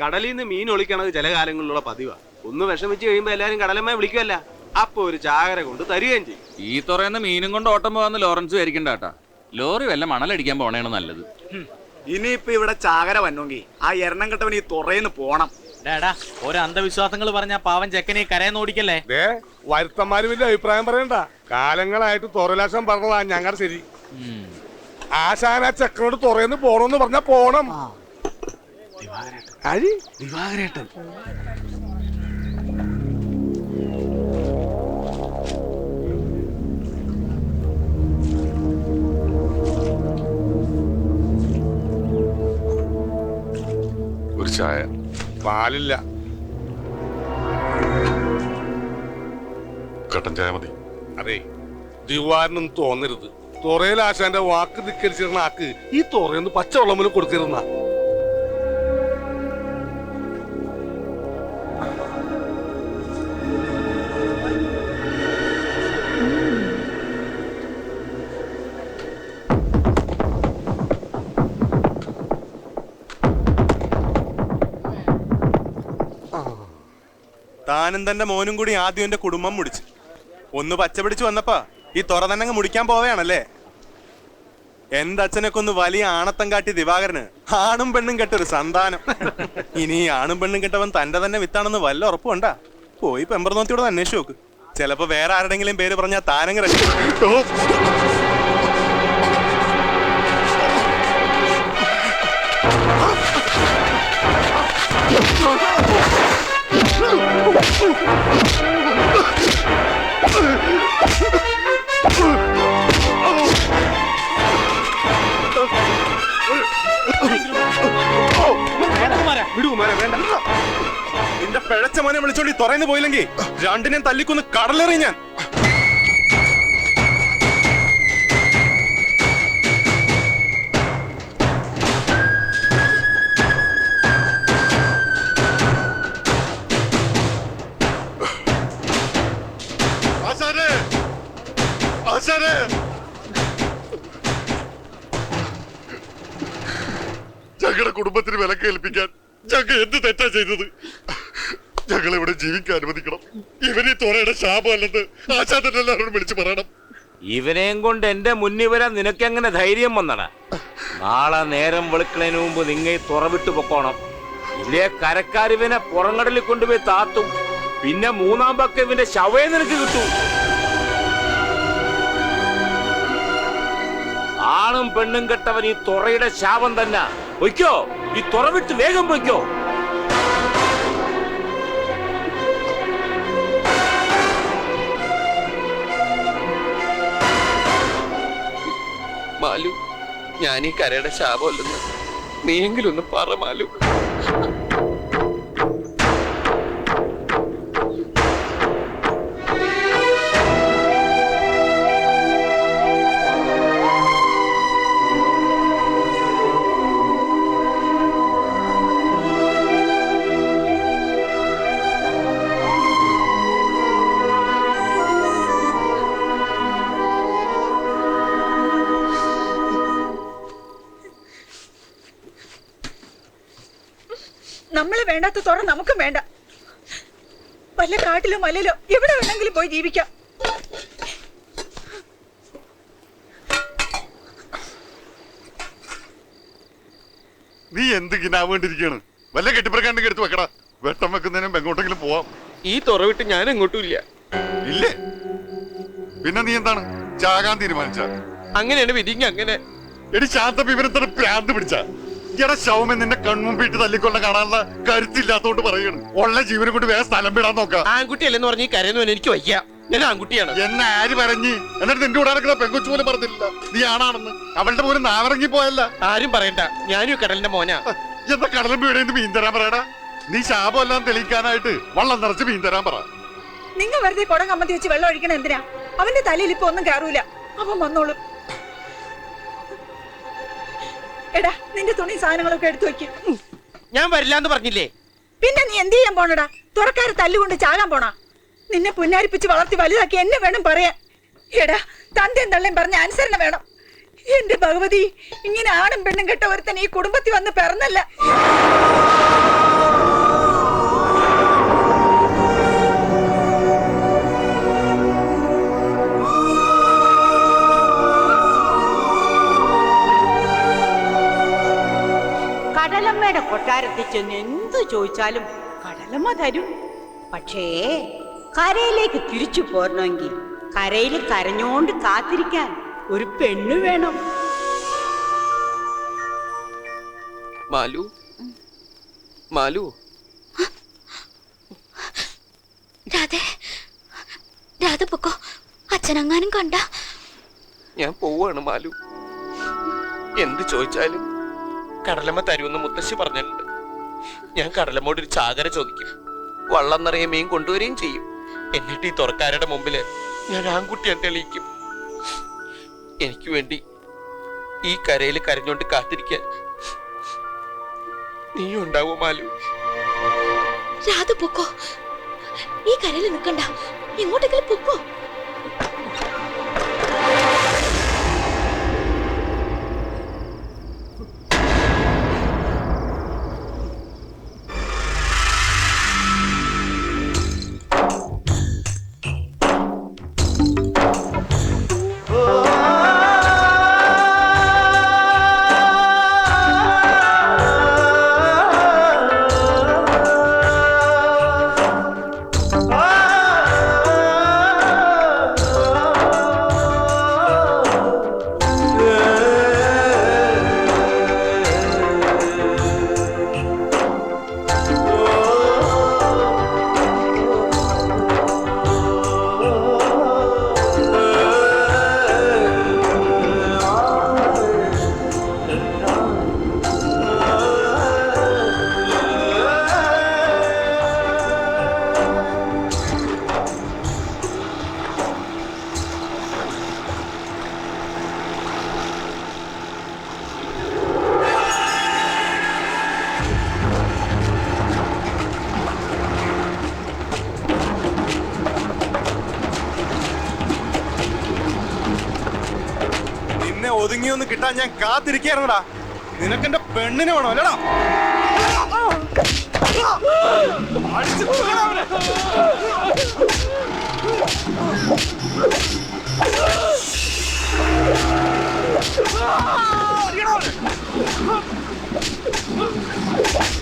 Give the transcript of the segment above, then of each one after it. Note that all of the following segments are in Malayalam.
കടലിൽ നിന്ന് മീൻ ഒളിക്കണത് ചില കാലങ്ങളിലുള്ള പതിവാ. ഒന്ന് വിഷമിച്ച് കഴിയുമ്പോ എല്ലാരും കടലമ്മ വിളിക്കുമല്ല അപ്പൊ ഒരു ചാകര കൊണ്ട് തരികയും ചെയ്യും. ഈ തുറയുന്ന മീനും കൊണ്ട് ഓട്ടം പോകാന്ന് ലോറൻസ് വിചാരിക്കണ്ട കേട്ടാ. ലോറി വല്ല മണലടിക്കാൻ പോണേണ് നല്ലത്. ഇനിയിപ്പൊ ഇവിടെ ചാകര വന്നെങ്കിൽ ആ എരണം കെട്ടവൻ ഈ തുറയിന്ന് പോണം. ഡാടാ ഓരോ അന്ധവിശ്വാസങ്ങൾ പറഞ്ഞ പാവൻ ചെക്കനെ കരയെന്ന് ഓടിക്കല്ലേ? ദേ വരുത്തന്മാര് വലിയ അഭിപ്രായം പറയണ്ട. കാലങ്ങളായിട്ട് തുറലാശം പറഞ്ഞതാ ഞങ്ങളുടെ ശരി. ആശാന ചെക്കനോട് തുറയെന്ന് പോണോന്ന് പറഞ്ഞ പോണം. ആര്? ഒരു ചായ. പാലില്ല. കട്ടൻ ചായ മതി. അതെ ദിവാരനൊന്നും തോന്നരുത്. തുറയിൽ ആശാന്റെ വാക്ക് ധിക്കരിച്ചിരുന്ന ആക്ക് ഈ തുറയൊന്ന് പച്ചവെള്ളം പോലും കൊടുത്തിരുന്ന താനും തന്റെ മോനും കൂടി ആദ്യം എന്റെ കുടുംബം മുടിച്ചു. ഒന്ന് പച്ചപിടിച്ചു വന്നപ്പോ ഈ തുറ തന്നെ അങ്ങ് മുടിക്കാൻ പോവുകയാണല്ലേ എന്റെ അച്ഛനൊക്കെ ഒന്ന് വലിയ ആണത്തം കാട്ടി ദിവാകരന് ആണും പെണ്ണും കെട്ടൊരു സന്താനം. ഇനി ആണും പെണ്ണും കെട്ടവൻ തന്റെ തന്നെ വിത്താണെന്ന് വല്ല ഉറപ്പുണ്ടാ പോയി പെമ്പർനോത്തിയോട് അന്വേഷിച്ച് നോക്ക്. ചിലപ്പോ വേറെ ആരുടെങ്കിലും പേര് പറഞ്ഞാൽ താനങ്ങ് രക്ഷ നിന്റെ പിഴച്ച മോനെ വിളിച്ചോണ്ടി തുറന്നു പോയില്ലെങ്കിൽ രണ്ടിനെയും തല്ലിക്കൊന്ന് കടലെറി ഞാൻ. കുടുംബത്തിന് വിലക്കേൽപ്പിക്കാൻ ഞങ്ങൾ എന്ത് തെറ്റാ ചെയ്തത്? ഞങ്ങൾ ഇവിടെ ജീവിക്കാൻ അനുവദിക്കണം. ഇവനീ തുറയുടെ ശാപമല്ലെന്ന് ആശാന്റെ എല്ലാവരോടും വിളിച്ചു പറയണം. ഇവനെയും കൊണ്ട് എന്റെ മുന്നിൽ വരാൻ നിനക്കെങ്ങനെ ധൈര്യം വന്നടാ? നാളെ നേരം വെളുക്കണതിന് മുമ്പ് നിങ്ങ ഈ തുറവിട്ട് പൊക്കോണം. ഇല്ലേ കരക്കാരിവനെ പുറംകടലിൽ കൊണ്ടുപോയി താത്തും പിന്നെ മൂന്നാം പക്ക ഇവന്റെ ശവയെ നിനക്ക് കിട്ടും. ആണും പെണ്ണും കെട്ടവൻ ഈ തുറയുടെ ശാപം തന്നെ. പൊയ്ക്കോ. ഈ തുറവിട്ട് വേഗം പൊയ്ക്കോ. മാലു ഞാൻ ഈ കരയുടെ ശാപമല്ലെന്ന് നീയെങ്കിലും ഒന്ന് പറ മാലു. വേണ്ടാത്ത തുറ നമുക്കും വേണ്ട. വല്ല കാട്ടിലോ മലയിലോ എവിടെ വേണമെങ്കിലും പോയി ജീവിക്കാം. നീ എന്ത് ഗിനാവേണ്ടിരിക്കാണ് വല്ല കെട്ടിപ്പറക്കാണ്ടെങ്കിൽ എടുത്ത് വെക്കടാ. വെട്ടം വെക്കുന്നതിനും എങ്ങോട്ടെങ്കിലും പോവാം. ഈ തുറവിട്ട് ഞാൻ എങ്ങോട്ടും ഇല്ല. ഇല്ലേ? പിന്നെ നീ എന്താണ്? ചാകാൻ തീരുമാനിച്ച? അങ്ങനെയാണ് വിധിങ്ങ അങ്ങനെ. എടി ശാന്ത വിവരത്തിന് പ്രാന്ത് പിടിച്ച. എടാ ശവമെ നിന്നെ കൺമുമ്പിട്ട് തല്ലിക്കൊള്ള കാണാനുള്ള കരുത്തില്ലാത്തോണ്ട് പറയണ്. ഉള്ള ജീവനെ കൊണ്ട് വേറെ സ്ഥലം വിടാൻ നോക്കാം. ആൺകുട്ടിയല്ലെന്ന് പറഞ്ഞ് ഈ കരയെന്ന് എനിക്ക് വയ്യ. ഞാൻ ആൺകുട്ടിയാണ്. എന്നെ ആര് പറഞ്ഞു? എന്നിട്ട് നിന്റെ കൂടെ നടക്കുന്ന പെങ്കുച്ചു പോലും പറഞ്ഞില്ല നീ ആണാണെന്ന്. അവളുടെ പോലും നാവിറങ്ങി പോയല്ല. ആരും പറയണ്ട. ഞാനും ഈ കടലിന്റെ മോനാ. എന്താ കടലും വീടേന്ന് മീൻ തരാൻ പറയടാ. നീ ശാപമെല്ലാം തെളിയിക്കാനായിട്ട് വള്ളം നിറച്ച് മീൻ തരാൻ പറ. നിങ്ങൾ വെറുതെ കുടം കമ്മത്തി വെച്ച് വെള്ളം ഒഴിക്കണം എന്തിനാ? അവന്റെ തലയിൽ ഇപ്പൊ ഒന്നും കയറൂല. അവൻ വന്നോളും. എടാ നിന്റെ തുണി സാധനങ്ങളൊക്കെ എടുത്തു വെക്ക്. ഞാൻ വരില്ല എന്ന് പറഞ്ഞില്ലേ? പിന്നെ നീ എന്ത് ചെയ്യാൻ പോണടാ? തുറക്കാരെ തല്ലുകൊണ്ട് ചാകാൻ പോണാ? നിന്നെ പുന്നാരിപ്പിച്ച് വളർത്തി വലുതാക്കി എന്നെ വേണം പറയാൻ. എടാ തന്തയും തള്ളയും പറഞ്ഞ അനുസരണ വേണം. എന്റെ ഭഗവതി ഇങ്ങനെ ആണും പെണ്ണും കെട്ട ഒരുത്തൻ ഈ കുടുംബത്തിൽ വന്ന് പിറന്നല്ല. കൊട്ടാരത്തിൽ ചെന്ന് എന്തു ചോദിച്ചാലും കടലമ്മ തരും. പക്ഷേ കരയിലേക്ക് തിരിച്ചു പോരണമെങ്കിൽ കരയിൽ കരഞ്ഞോണ്ട് കാത്തിരിക്കാൻ ഒരു പെണ്ണ് വേണം. മാലു? മാലു? രാധേ രാധ പൊക്കോ. അച്ഛനങ്ങാനും കണ്ട. ഞാൻ പോവാണ് മാലു. എന്ത് ചോദിച്ചാലും കടലമ്മ തരുമെന്ന് മുത്തശ്ശി പറഞ്ഞിട്ടുണ്ട്. ഞാൻ കടലമ്മോട് ഒരു ചാകര ചോദിക്കും. വള്ളം നിറയെ മീൻ കൊണ്ടുവരികയും ചെയ്യും. എന്നിട്ട് ഈ തുറക്കാരുടെ മുമ്പിൽ ഞാൻ ആൺകുട്ടിയെ തെളിയിക്കും. എനിക്ക് വേണ്ടി ഈ കരയിൽ കരഞ്ഞോണ്ട് കാത്തിരിക്കാൻ നീ ഉണ്ടാവോ മാലു? രാധ പൊക്കോ. ഈ കരയിൽ നിൽക്കണ്ട. എങ്ങോട്ടെങ്കിലും പൊക്കോ. ഒതുങ്ങിയൊന്ന് കിട്ടാൻ ഞാൻ കാത്തിരിക്കായിരുന്നടാ നിനക്കെന്റെ പെണ്ണിനെ വേണോ അല്ലടാ. thank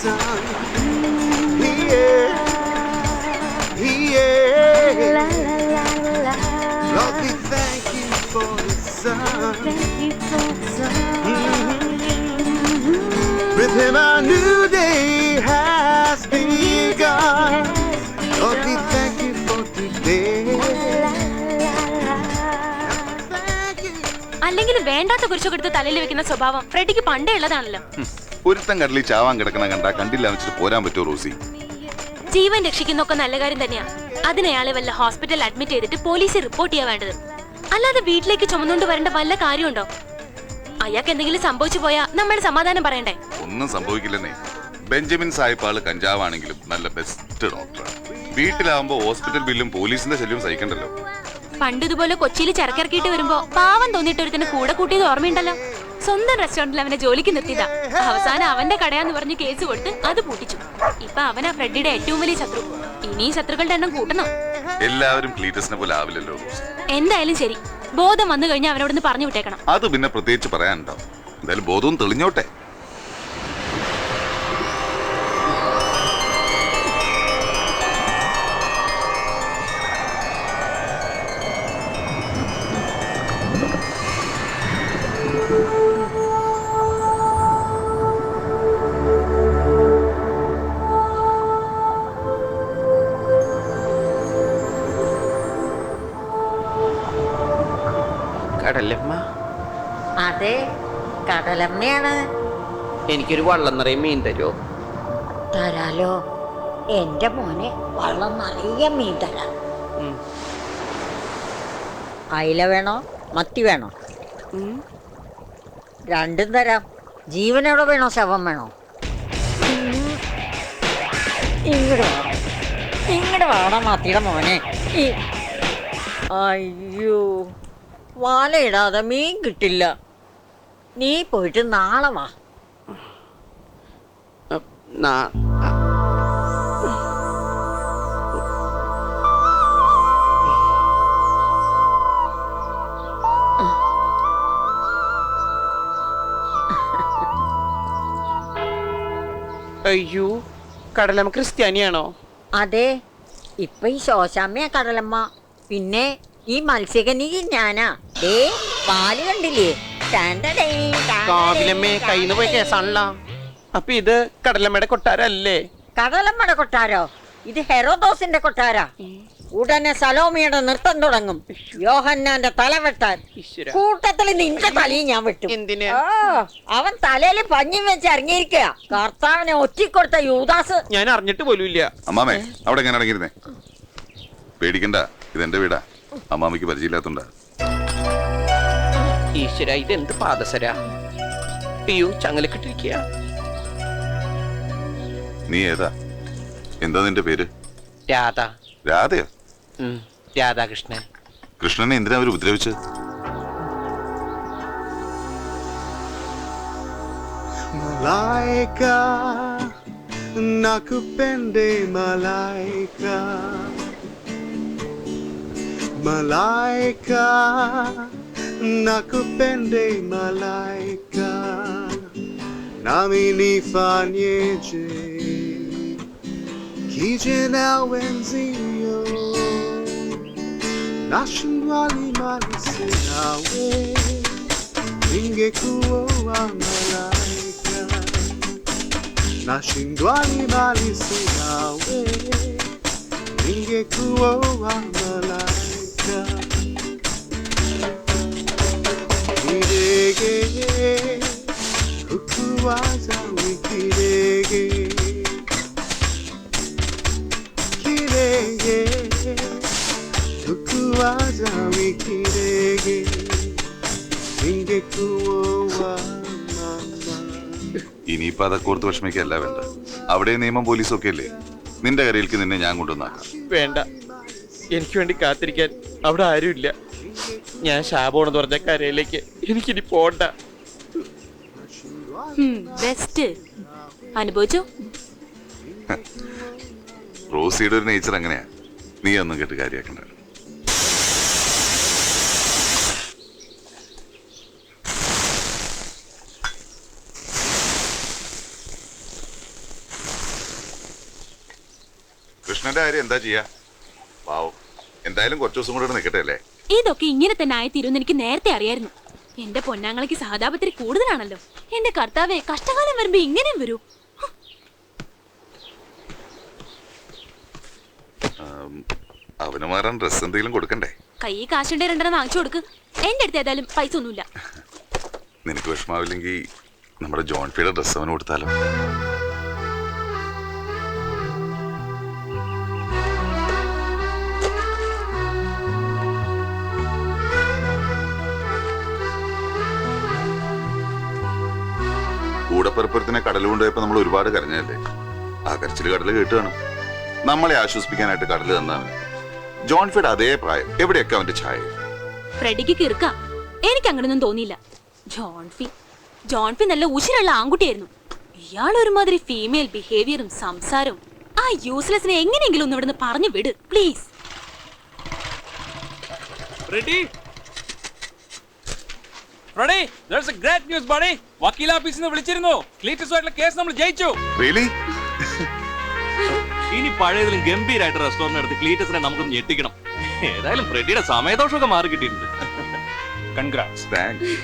sun. Yeah, yeah. Lord, we thank you for the sun. With him, our new day has begun. Lord, we thank you for today. അല്ലെങ്കിൽ വേണ്ടാത്ത കുരിശൊക്കെ എടുത്ത് തലയിൽ വെക്കുന്ന സ്വഭാവം ഫ്രെഡിക്ക് പണ്ടേ ഉള്ളതാണല്ലോ ഒരുത്തൻ കടലിൽ ചാവാൻ കിടക്കണ കണ്ട കണ്ടില്ല വെച്ചിട്ട് പോരാൻ പറ്റുമോ റോസി? ജീവൻ രക്ഷിക്കുന്നൊക്കെ നല്ല കാര്യം തന്നെയാ. അതിനയാളെ വല്ല ഹോസ്പിറ്റലിൽ അഡ്മിറ്റ് ചെയ്തിട്ട് പോലീസ് റിപ്പോർട്ട് ചെയ്യാൻ വേണ്ടത്. അല്ലാതെ വീട്ടിലേക്ക് ചുമന്നുകൊണ്ട് വരേണ്ട വല്ല കാര്യമുണ്ടോ? അയാൾക്ക് എന്തെങ്കിലും സംഭവിച്ചു പോയാ നമ്മൾ സമാധാനം പറയണ്ടേ? ഒന്നും സംഭവിക്കില്ലെന്നേ. ബെഞ്ചമിൻ സാഹിബ് ആൾ കഞ്ചാവാണെങ്കിലും നല്ല ബെസ്റ്റ് ഡോക്ടറാണ് വീട്ടിലാവുമ്പോ ഹോസ്പിറ്റൽ ബില്ലും പോലീസിന്റെ ശല്യവും സഹിക്കണ്ടല്ലോ. പണ്ട് ഇതുപോലെ കൊച്ചിയിൽ ചരക്കിറക്കിയിട്ട് വരുമ്പോ പാവം തോന്നിയിട്ട് ഒരുത്തിന് കൂടെ കൂട്ടിയത് ഓർമ്മയുണ്ടല്ലോ. സ്വന്തം റെസ്റ്റോറന്റിൽ അവനെ ജോലിക്ക് നിർത്തിയതാ. അവസാനം അവന്റെ കടയാന്ന് പറഞ്ഞ് കേസ് കൊടുത്ത് അത് പൂട്ടിച്ചു. ഇപ്പൊ അവനാ ഫ്രെഡിയുടെ ഏറ്റവും വലിയ ശത്രു. ഇനി ശത്രുക്കളുടെ എണ്ണം കൂട്ടണം? എല്ലാവരും ക്ലീറ്റസിനെ പോലെ ആവില്ലല്ലോ എന്തായാലും ശരി. ബോധം വന്നു കഴിഞ്ഞാൽ അവനോടൊന്ന് പറഞ്ഞു വിട്ടേക്കണം. അത് പിന്നെ പ്രത്യേകിച്ച് പറയാനുണ്ടോ? എന്തായാലും ബോധവും തെളിഞ്ഞോട്ടെ. കടലമ്മയാണ് എനിക്കൊരു വള്ളം നിറയെ മീൻ തരുമോ തരാലോ. എന്റെ മോനെ വള്ളം നിറയെ മീൻ തരാം. അയില വേണോ? മത്തി വേണോ? രണ്ടും തരാം. ജീവനോടെ വേണോ? ശവം വേണോ? ഇങ്ങോട്ട് വേണം ഇങ്ങോട്ട് വേണം മത്തിയുടെ മോനെ. അയ്യോ. വാലയിടാതെ മീൻ കിട്ടില്ല. നീ പോയിട്ട് നാളെ വാ. അയ്യോ കടലമ്മ ക്രിസ്ത്യാനിയാണോ? അതെ ഇപ്പൊ ഈ ശോശാമ്മയാ കടലമ്മ. പിന്നെ ഈ മത്സ്യകനി ഞാനാ. ഏ പാൽ കണ്ടില്ലേ? കാവിലമ്മേ കയ്യിന്ന് പോയ കേസാണല്ലോ. അപ്പൊ ഇത് കടലമ്മയുടെ കൊട്ടാരല്ലേ? കടലമ്മയുടെ കൊട്ടാരോ? ഇത് ഹെറോദോസിന്റെ കൊട്ടാരാ. ഉടനെ സലോമിയുടെ നൃത്തം തുടങ്ങും. യോഹന്നാന്റെ തല വെട്ടാൻ. കൂട്ടത്തിൽ നിന്റെ തലയും ഞാൻ വെട്ടും. എന്തിന്? ആ, അവൻ തലയിൽ പഞ്ഞി വെച്ച് ഇറങ്ങിയിരിക്കുക കർത്താവിനെ ഒറ്റിക്കൊടുത്ത യൂദാസ്. ഞാൻ അറിഞ്ഞിട്ട് പോലും അമ്മാമേ അവിടെ എങ്ങനെ ഇറങ്ങിയിരുന്നേ? പേടിക്കണ്ട ഇതെന്റെ വീടാ. അമ്മാമയ്ക്ക് പരിചയമില്ലാത്തോണ്ടാ. ഈശ്വര ഇതെന്ത് പാദസര? അയ്യോ ചങ്ങലക്കിട്ടിരിക്കുക. നീ ഏതാ? എന്താ നിന്റെ പേര്? രാധ. രാധയോ? ഉം, രാധാകൃഷ്ണൻ. കൃഷ്ണനെ എന്തിനാ അവർ ഉപദ്രവിച്ചത്? Malaika, nakupende malaika. Malaika, nakupende malaika. nami nifaniecie Kidzie na wenzio Naszym wali mali synawe Inge kuo amalaika Naszym wali mali synawe Inge kuo amalaika Inge kuo amalaika wikidege. Ningekuwa ഇനിയിപ്പോ അതൊക്കെ ഓർത്ത് വിഷമിക്കല്ല വേണ്ട. അവിടെ നിയമം പോലീസും ഒക്കെ അല്ലേ? നിന്റെ കരയിലേക്ക് നിന്നെ ഞാൻ കൊണ്ടുവന്നാക്കാം. വേണ്ട. എനിക്ക് വേണ്ടി കാത്തിരിക്കാൻ അവിടെ ആരുമില്ല. ഞാൻ ശാപമാണെന്ന് പറഞ്ഞ കരയിലേക്ക് എനിക്കിനി പോണ്ട. ബെസ്റ്റ് അനുഭവിച്ചോ? റോസിയുടെ ഒരു നേച്ചർ അങ്ങനെയാ. നീ ഒന്നും കേട്ട് കാര്യാക്കണ്ട കൃഷ്ണന്റെ കാര്യം എന്താ ചെയ്യാ? പാവം എന്തായാലും കുറച്ചു ദിവസം കൂടെ നിൽക്കട്ടെ അല്ലേ? ഇതൊക്കെ ഇങ്ങനെ തന്നെ ആയി തീരുമെന്ന് എനിക്ക് നേരത്തെ അറിയായിരുന്നു. എന്റെ പൊന്നാങ്ങളയ്ക്ക് സഹതാപത്തിരി കൂടുതലാണല്ലോ. എന്റെ കർത്താവെ കഷ്ടകാലം വരുമ്പോ ഇങ്ങനെയും വരൂ. അവന് മാറാൻ ഡ്രസ് എന്തെങ്കിലും കൊടുക്കണ്ടേ? കൈ കാശുണ്ടേ രണ്ടെണ്ണം വാങ്ങിച്ചു കൊടുക്ക്. എന്റെ അടുത്ത് ഏതായാലും പൈസ ഒന്നുമില്ല. നിനക്ക് വിഷമാവില്ലെങ്കിൽ നമ്മുടെ ജോൺ ഫിയുടെ ഡ്രസ് അവന് കൊടുത്താലോ? കടൽ കൊണ്ടുപോയപ്പോ നമ്മൾ ഒരുപാട് കരഞ്ഞല്ലേ ആ കരച്ചിൽ കടൽ കേട്ടുകയാണ് നമ്മളെ ആശ്വസിപ്പിക്കാനായിട്ട് കടൽ തന്നാണ്. ജോൺ ഫിയുടെ അതേ പ്രായം. എവിടെയൊക്കെ അവന്റെ ഛായ? ഫ്രെഡിക്ക് കിറുക്ക. എനിക്ക് അങ്ങനൊന്നും തോന്നിയില്ല. ജോൺഫി. ജോൺഫി നല്ല ഉശിരുള്ള ആൺകുട്ടിയായിരുന്നു. ഇയാൾ ഒരുമാതിരി ഫീമെയിൽ ബിഹേവിയറും സംസാരവും ആ യൂസ്ലെസ്സിനെ എങ്ങനെയെങ്കിലും ഒന്ന് ഇവിടുന്ന് പറഞ്ഞു വിട് please ready? There's there's a great news buddy. വക്കീൽ ഓഫീസിൽ നിന്ന് വിളിച്ചിരുന്നു. ക്ലീറ്റസുമായിട്ടുള്ള കേസ് നമ്മൾ ജയിച്ചു. റിയലി ഇനി പഴയതിലും ഗംഭീരമായിട്ട് റെസ്റ്റോറന്റ് എടുത്ത് ക്ലീറ്റസിനെ നമുക്ക് ഞെട്ടിക്കണം. ഏതായാലും ഫ്രെഡിയുടെ സമയദോഷമൊക്കെ മാറി കിട്ടിയിട്ടുണ്ട് കൺഗ്രാറ്റ്സ് താങ്ക്സ്